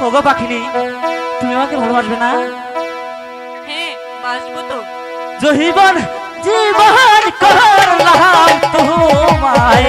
ওগো পাখিনি তুমি আমাকে ভালোবাসবে না? হ্যাঁ বাসবো তো। জহিবন জীবন করলাম তোমায়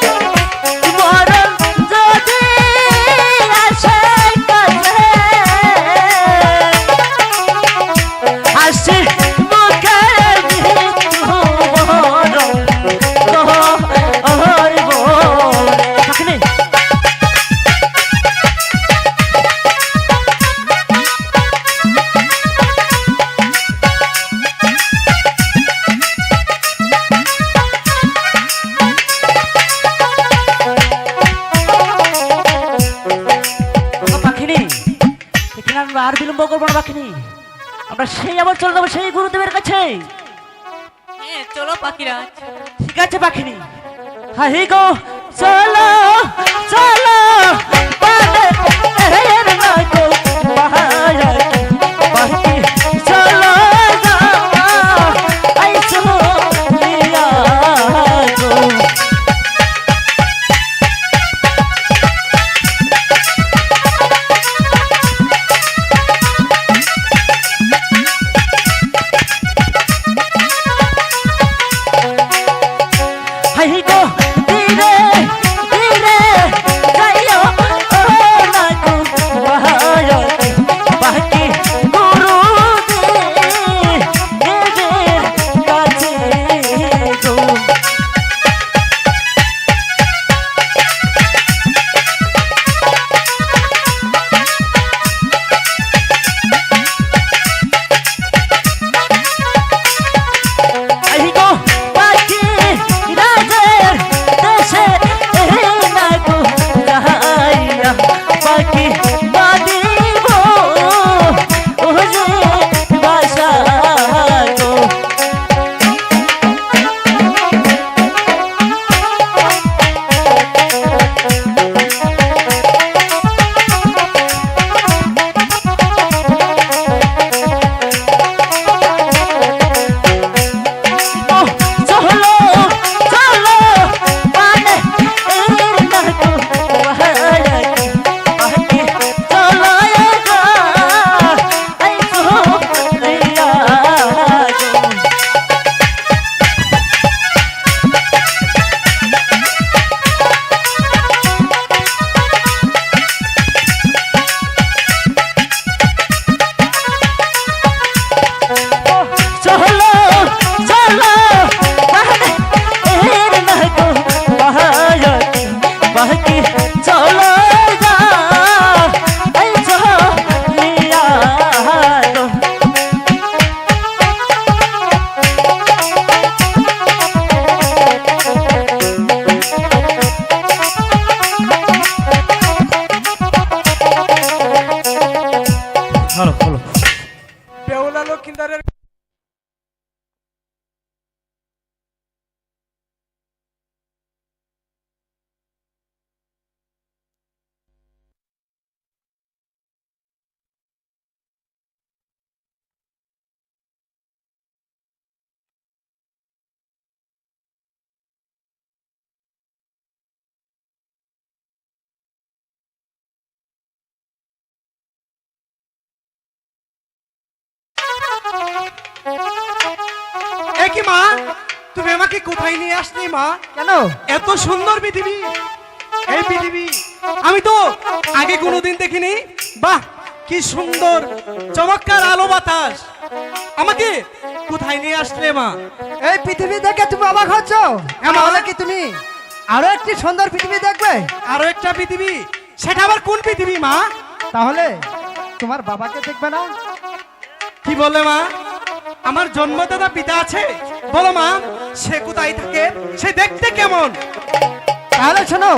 কি মা? তুমি আমাকে কোথায় নিয়ে আসলে মা? কেন? এত সুন্দর পৃথিবী। এই পৃথিবী আমি তো আগে কোনোদিন দেখিনি। বাহ কি সুন্দর চমৎকার আলো বাতাস। আমাকে কোথায় নিয়ে আসলে মা? এই পৃথিবী দেখে তুমি অবাক হচ্ছ? হ্যাঁ, তাহলে কি তুমি আরও একটি সুন্দর পৃথিবী দেখবে? আরও একটা পৃথিবী? সেটা আবার কোন পৃথিবী মা? তাহলে তোমার বাবাকে দেখবে না? কি বলে মা? আমার জন্মদাতা পিতা আছে। বলো মা সে কোথায় থাকে? সে দেখতে কেমন? তাহলে শোনো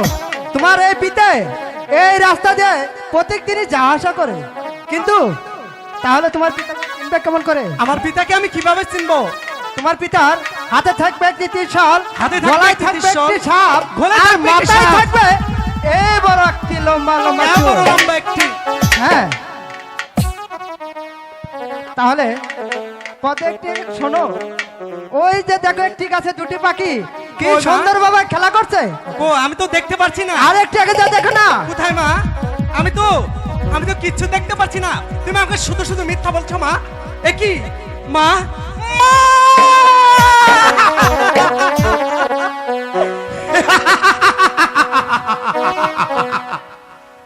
তোমার এই পিতে এই রাস্তা দিয়ে প্রত্যেক দিনই যাওয়া আসা করে। কিন্তু তাহলে তোমার পিতা চিনবে কেমন করে? আমার পিতাকে আমি কীভাবে চিনবো? তোমার পিতার হাতে থাকবে একটি ত্রিশাল হাতে থাকবে গলায় একটি থাকবে ত্রিশাল, একটি সাপ গলায় আর থাকবে একটি মাথায় সাপ। থাকবে এই বড় একটি লম্বা লম্বা এত চুল। বড় লম্বা একটি। হ্যাঁ। তাহলে পথে শোনো। ওই যে দেখো একটি গাছে দুটি পাখি। কি সুন্দর ভাবে খেলা করছে। ও আমি তো দেখতে পাচ্ছি না। আর একটি আগে যা দেখো না। কোথায় মা? আমি তো আমি তো কিচ্ছু দেখতে পাচ্ছি না। তুমি আমাকে শুধু শুধু মিথ্যা বলছো মা। এ কি? মা? মা!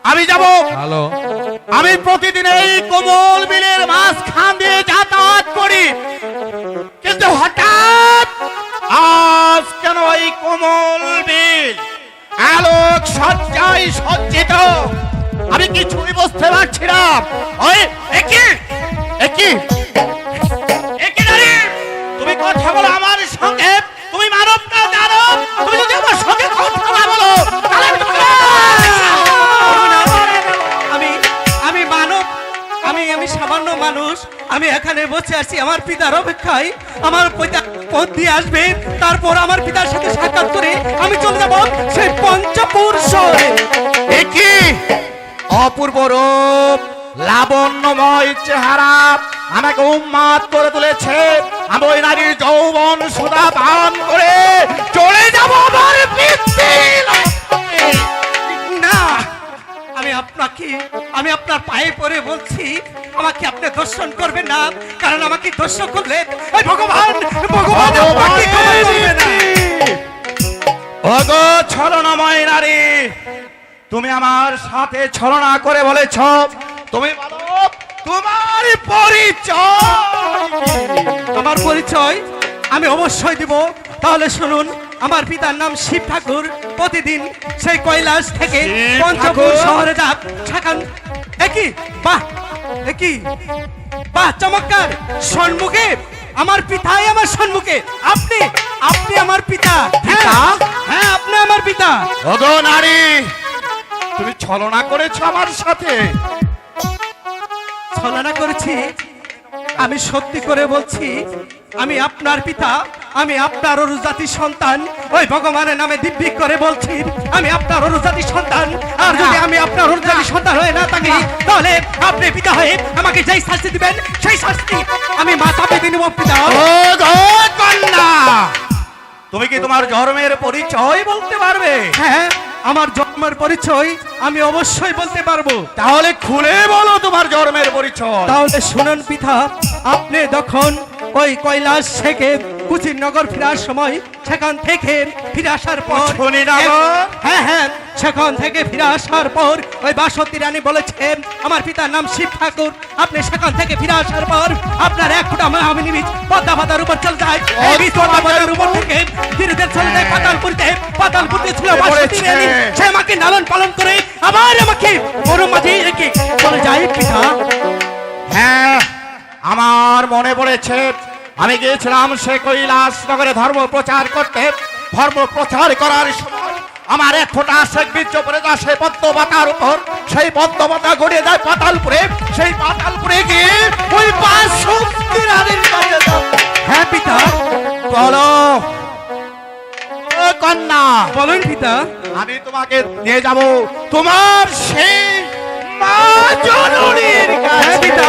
আমি যাব। হ্যালো। আমি প্রতিদিন এই কোমল বিলের মাছ খান দিয়ে আলোক সজ্জায় সজ্জিত। আমি কিছুই বুঝতে পারছি না। ওই একই একই আমি সামান্য মানুষ। আমি এখানে বসে আছি আমার পিতার অপেক্ষায়। আমার পিতা পথ দিয়ে আসবে। তারপর আমার পিতার সাথে আমি চলে যাব সেই পঞ্চপুর শহরে। একই অপূর্ব রূপ লাবণ্যময় চেহারা আমাকে উন্মাদ করে তুলেছে। আমি ওই নারীর যৌবন সুদা পান করে চলে যাব আমার না আমি আপনাকে আমি আপনার পায়ে পড়ে বলছি আমাকে আপনি দর্শন করবেন না কারণ আমাকে দর্শন করলে ভগবান ভগবান আমাকে করবে না। ওগো ছলনাময় নারী। তুমি আমার সাথে ছলনা করে বলেছ। তুমি বলো তোমার পরিচয়। আমার পরিচয় আমি অবশ্যই দিব। তাহলে শুনুন আমার পিতার নাম শিব ঠাকুর। প্রতিদিন সেই কৈলাস থেকে পঞ্চপুর? শহরে যান সেখান একই বাহ একই বাহ চমৎকার। সম্মুখে আমার পিতাই আমার সম্মুখে। আপনি আপনি আমার পিতা। পিতা? হ্যাঁ, হ্যাঁ আপনি আমার পিতা। ওগো নারী তুমি ছলনা করেছ আমার সাথে। ছলনা করেছি। আমি সত্যি করে বলছি আমি আপনার পিতা। আমি আপনার অনুজাতির সন্তান। ওই ভগবানের নামে দিব্যিক করে বলছি আমি আপনার অনুজাতির সন্তান। আর যদি আমি আপনার অনুজাতির সন্তান হয়ে না থাকি তাহলে আপনি পিতা হয়ে আমাকে যেই শাস্তি দিবেন সেই শাস্তি আমি মাথা পেতে। নেব পিতা কন্যা! তুমি কি তোমার জন্মের পরিচয় বলতে পারবে? হ্যাঁ আমার জন্মের পরিচয় আমি অবশ্যই বলতে পারব। তাহলে খুলে বলো তোমার জন্মের পরিচয়। তাহলে শুনুন পিতা আপনি যখন ওই কৈলাস থেকে কুচিনগর ফেরার সময় সেখান থেকে ফিরে আসার পর? হ্যাঁ হ্যাঁ সেখান থেকে ফিরে আসার পর ওই বাসন্তী রানী বলেছেন আমার পিতার নাম শিব ঠাকুর। আপনি সেখান থেকে ফিরে আসার পর আপনার এক ফুটা আমি নিবিজ পদ্মা পাতার উপর চলে যায়। এই পদ্মা পাতার উপর থেকে ধীরে ধীরে চলে যায় পাতালপুরিতে। পাতালপুরিতে ছিল বাসন্তী রানী। সে আমাকে লালন পালন করে আবার আমাকে বড় মাঝে রেখে চলে যায় পিতা। হ্যাঁ আমার মনে পড়েছে আমি গিয়েছিলাম সে কৈলাস নগরে ধর্ম প্রচার করতে। ধর্ম প্রচার করার সময় আমার এক ফোঁটা শেখ বীর্য পড়ে যায় সেই পদ্ম পাতার উপর সেই পদ্ম পাতা গড়িয়ে যায় পাতালপুরে। সেই পাতালপুরে গিয়ে ওই হ্যাঁ পিতা। বলো। কন্যা। বলুন পিতা। আমি তোমাকে নিয়ে যাব তোমার সেই মা জননীর হ্যাঁ কাছে। পিতা।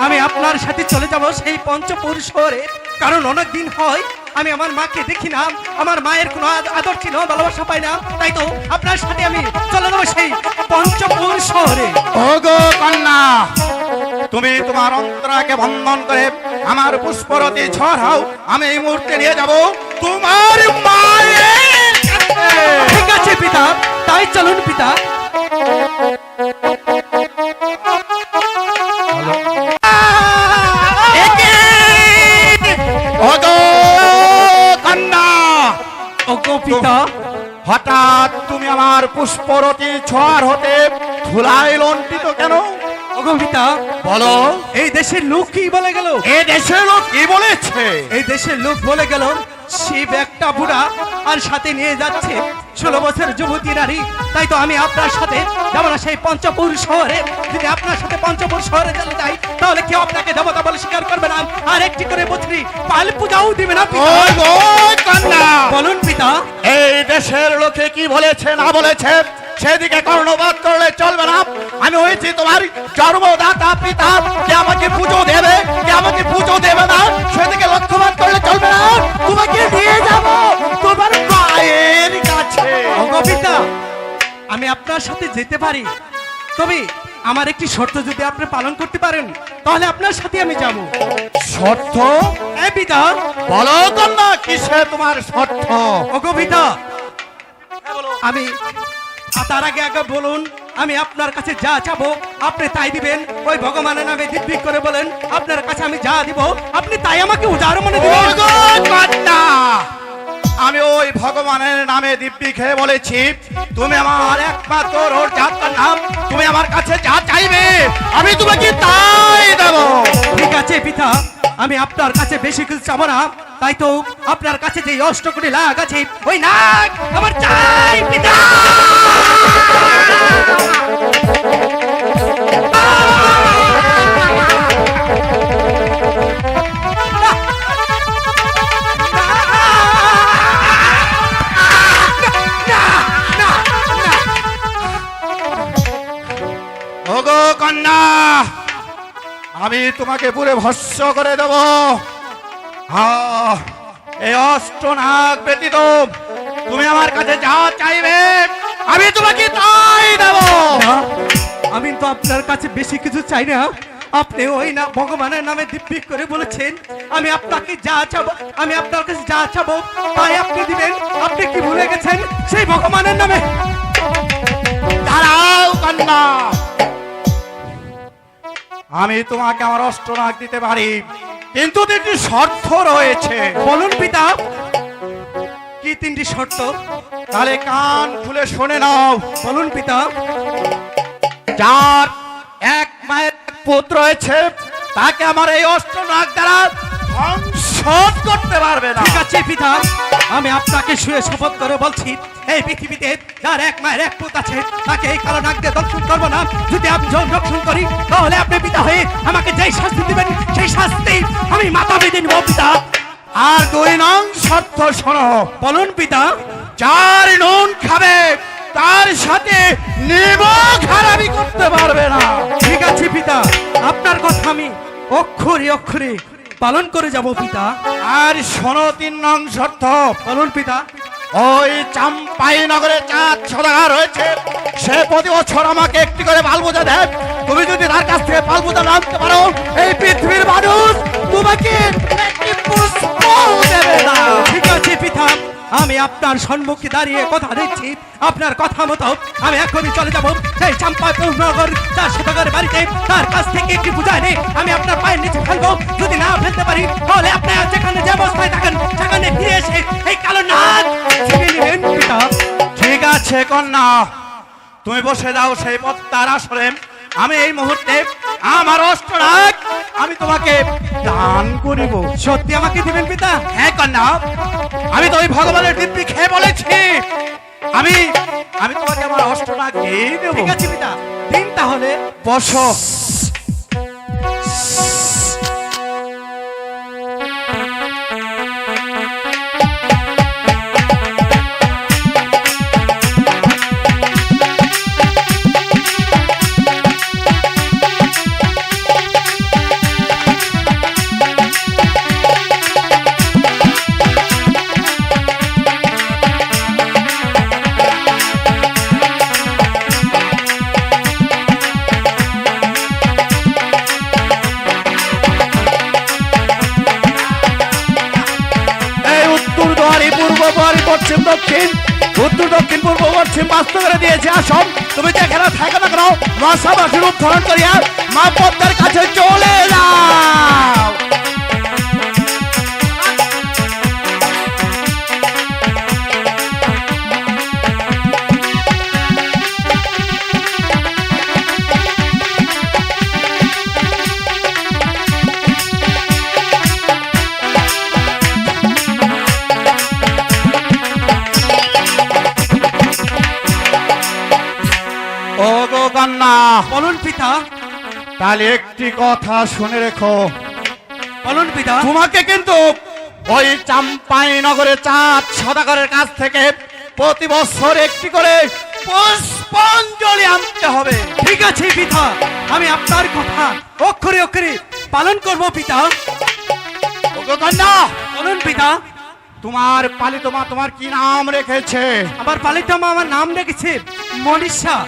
আমি আপনার সাথে চলে যাব সেই পঞ্চপুর শহরে কারণ অনেক দিন হয় আমি আমার মাকে দেখি না আমার মায়ের কোনো আদর ছিল ভালোবাসা পাই না। তাই তো আপনার সাথে আমি চলে যাব সেই পঞ্চপুর শহরে ওগো কন্যা তুমি তোমার অন্তরাকে বন্ধন করে আমার পুষ্পরতি ছড়াও আমি এই মুহূর্তে নিয়ে যাব তোমার মায়ের কাছে। ঠিক আছে পুষ্পরতি ছোঁয়ার হতে ধুলাই লন্টিত কেন? ওগো বলো। এই দেশের লোক কি বলে গেল? এ দেশের লোক কি বলেছে? এই দেশের লোক বলে গেল শিব একটা বুড়া আর সাথে নিয়ে যাচ্ছে। ষোলো বছর যুবতী নারী তাই তো আমি আপনার সাথে যাব সেই পঞ্চপুর শহরে। যদি আপনার সাথে পঞ্চপুর শহরে চলে যাই তাহলে কেউ আপনাকে দেবতা বলে স্বীকার করবে না। আর একটি করে বছরি পাল পূজাও দিবে না বলুন পিতা। এই দেশের লোকে কি বলেছে না বলেছে? সেদিকে কর্ণবাদ করলে চলবে না। আমি হয়েছি তোমার জন্মদাতা পিতা। কে আমাকে পুজো দেবে? কে আমাকে পুজো দেবে না? সেদিকে লক্ষ্যপাত করলে চলবে না। তোমাকে নিয়ে যাব তোমার মায়ের কাছে। ওগো পিতা আমি আপনার সাথে যেতে পারি। তবে আমার একটি শর্ত যদি আপনি পালন করতে পারেন তাহলে আপনার সাথে আমি যাব। শর্ত? হ্যাঁ পিতা বলো কন্যা কিসে তোমার শর্ত? ওগো পিতা আমি আ, তার আগে আগে বলুন আমি আপনার কাছে যা চাবো আপনি তাই দিবেন। ওই ভগবানের নামে দিব্যিক করে বলেন আপনার কাছে আমি যা দিব আপনি তাই আমাকে উদার মনে দিবেন। আমি ওই ভগবানের নামে দিব্যি খেয়ে বলেছি তুমি আমার একমাত্র ওর যাত্রার নাম তুমি আমার কাছে যা চাইবে আমি তোমাকে তাই দেব। ঠিক আছে পিতা আমি আপনার কাছে বেশি কিছু চাবো না। তাই তো আপনার কাছে যে অষ্ট কোটি লাখ আছে ওই নাক আমার চাই পিতা! কন্যা, আমি তোমাকে পুরে ভস্য করে দেব। এই অষ্ট নাগ ব্যতীত, তুমি আমার কাছে যা চাইবে, আমি তোমাকে তাই দেব। আমি তো আপনার কাছে বেশি কিছু চাই না। আপনি ওই না ভগবানের নামে দিব্যিক করে বলেছেন আমি আপনাকে যা চাবো আমি আপনার কাছে যা চাবো তাই আপনি দিবেন। আপনি কি ভুলে গেছেন? সেই ভগবানের নামে। দাঁড়াও আমি তোমাকে আমার অষ্টনাগ দিতে পারি কিন্তু শর্ত রয়েছে। বলুন পিতা। কি তিনটি শর্ত? তাহলে কান খুলে শোনে নাও। বলুন পিতা। যার এক মায়ের পুত্র রয়েছে, তাকে আমার এই অষ্টনাগ দ্বারা ধ্বংস করতে পারবে না। ঠিক আছে পিতা, আমি আপনাকে শুয়ে শপথ করে বলছি, এই পৃথিবীতে যার এক মায়ের এক পুত আছে, তাকে এই কালো নাক দিয়ে দর্শন করব না। যদি আমি দর্শন করি, তাহলে আপনি পিতা হয়ে আমাকে যেই শাস্তি দিবেন, সেই শাস্তি আমি মাথা বেঁধে নিব পিতা। আর দুই নং শর্ত শোনো। বলুন পিতা চার নুন খাবে, তার সাথে নেব খারাপি করতে পারবে না। ঠিক আছে পিতা, আপনার কথা আমি অক্ষরে অক্ষরে পালন করে যাব পিতা। আর শোনো তিন নং শর্ত, বলুন পিতা, ওই চাম্পাই নগরে চাঁদ সদাগর রয়েছে। সে প্রতি বছর আমাকে একটি করে পালপূজা দেয়। তুমি যদি তার কাছ থেকে পালপূজা না আনতে পারো, এই পৃথিবীর মানুষ তোমাকে একটি আপনার সম্মুখে দাঁড়িয়ে কথা দিচ্ছি। আপনার কথা মতো আমি এখনই চলে যাব। সেই চাম্পাপুরনগর তার শতকের বাড়িতে, তার কাছ থেকে একটি বুঝায় নেই আমি আপনার পায়ের নিচে ফেলব। যদি না ফেলতে পারি, তাহলে আপনি যেখানে যে অবস্থায় থাকেন, সেখানে ফিরে এসে এই কালো নাচ ঠিক আছে, কন্যা। তুমি বসে যাও সেই পত্তার আসরে আমি এই মুহূর্তে আমার অষ্টরাগ আমি তোমাকে দান করিব। সত্যি আমাকে দিবেন পিতা? হ্যাঁ কন্যা আমি তো ওই ভগবানের দিব্যি খেয়ে বলেছি। আমি আমি তোমাকে আমার অষ্টরাগ দিয়ে দেবো। ঠিক আছে পিতা। দিন তাহলে বসো। পশ্চিম, দক্ষিণ, উত্তর, দক্ষিণ, পূর্ব, পশ্চিম বাস্ত করে দিয়েছে আসম। তুমি যেখানে থাকে না কেন? মশা রূপ ধারণ করিয়া মা পদ্মার কাছে চলে যাও। কন্যা বলুন পিতা। তাহলে একটি কথা শুনে রেখো। বলুন পিতা। তোমাকে কিন্তু ওই চাম্পাই নগরে চাঁদ সদাগরের কাছ থেকে প্রতি বছর একটি করে পুষ্পাঞ্জলি আনতে হবে। ঠিক আছে পিতা আমি আপনার কথা অক্ষরে অক্ষরে পালন করব পিতা। কন্যা। বলুন পিতা। তোমার পালিত মা তোমার কি নাম রেখেছে? আমার পালিত মা আমার নাম রেখেছে মনীষা।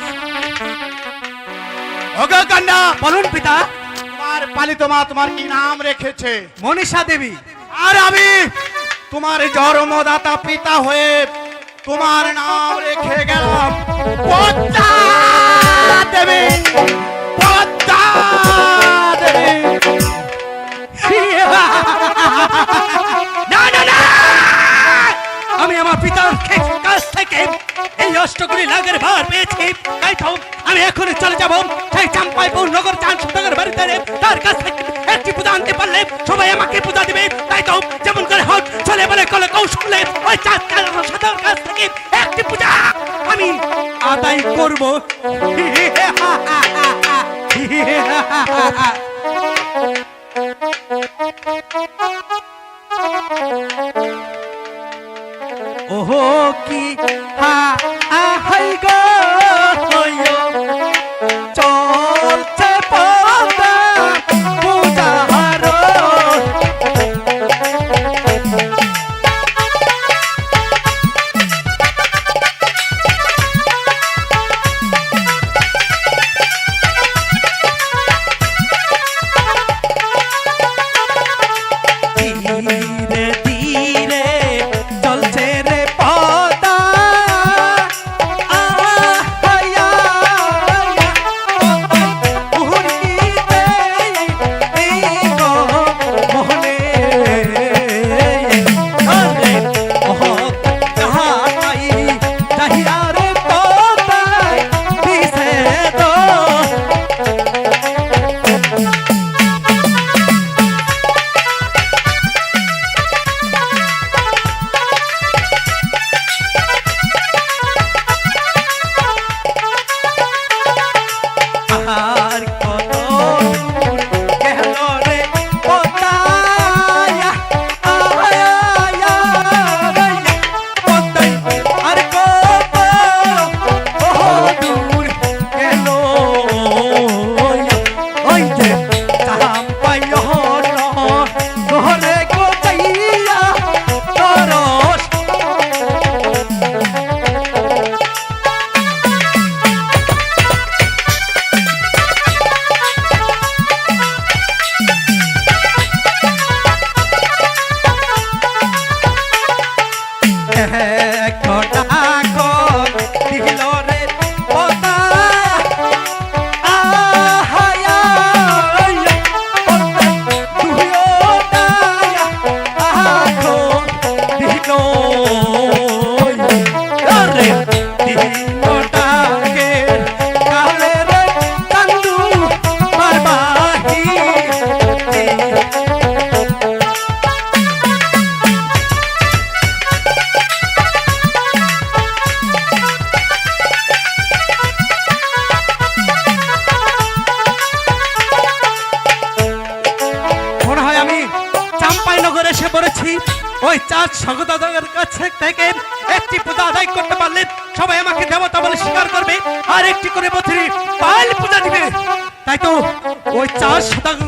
ওগো কন্যা বলুন পিতা। তোমার পালিত মা তোমার কি নাম রেখেছে? মনীষা দেবী। আর আমি তোমার জন্মদাতা পিতা হয়ে তোমার নাম রেখে গেলাম। পদ্মা দেবী পদ্মা দেবী। না না না! আমি আমার পিতার কাছ থেকে এই অষ্টগুলি লাগের ভার পেয়েছি। তাই তো আমি এখনই চলে যাব। সেই চাম্পাইপুর নগর চাঁদ সদাগর বাড়িতে তার কাছ থেকে একটি পূজা আনতে পারলে সবাই আমাকে পূজা দিবে। তাই তো যেমন করে হোক চলে বলে কলে কৌশলে ওই চাঁদ সদাগর কাছ থেকে একটি পূজা আমি আদায় করব। আর একটি করে বছরে পাল পূজা দিবে। তাই তো ওই চার শতাগরকে